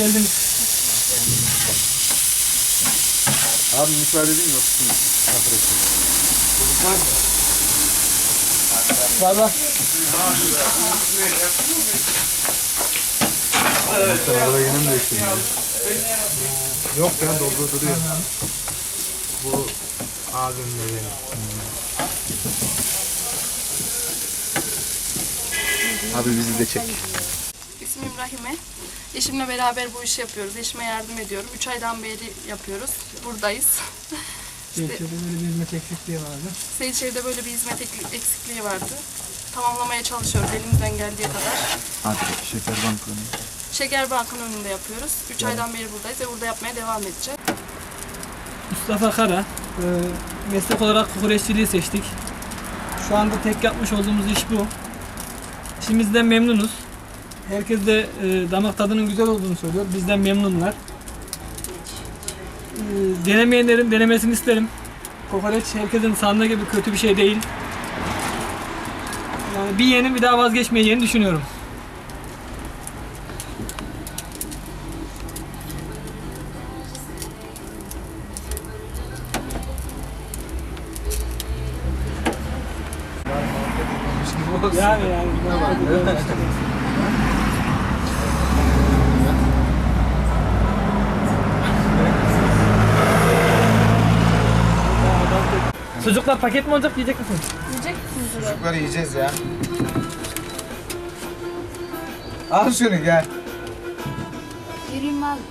geldiniz. Abi müsaade edin yoksun arkadaşlar. Var var. Sen arada yine mi değiştirdin? Yok ya doldu duruyor. Bu abim de benim. Abi bizi de çek. İsmim Rahime. Eşimle beraber bu işi yapıyoruz. Eşime yardım ediyorum. 3 aydan beri yapıyoruz. Buradayız. İşte böyle bir hizmet eksikliği vardı. Seyitşehir'de böyle bir hizmet ek- eksikliği vardı. Tamamlamaya çalışıyoruz elimizden geldiği kadar. Hadi şeker bankonu. Şeker Bank'ın önünde yapıyoruz. 3 aydan beri buradayız ve burada yapmaya devam edeceğiz. Mustafa Kara. e, meslek olarak kokoreççiliği seçtik. Şu anda tek yapmış olduğumuz iş bu. İşimizden memnunuz. Herkes de e, damak tadının güzel olduğunu söylüyor. Bizden memnunlar. E, denemeyenlerin denemesini isterim. Kokoreç herkesin sandığı gibi kötü bir şey değil. Yani bir yenin bir daha vazgeçmeyeceğini düşünüyorum. Yani yani. Sucuklar paket mi olacak yiyecek misiniz? Yiyecek misiniz? buraya? Çocukları yiyeceğiz ya. Al şunu gel. Yürüyeyim abi.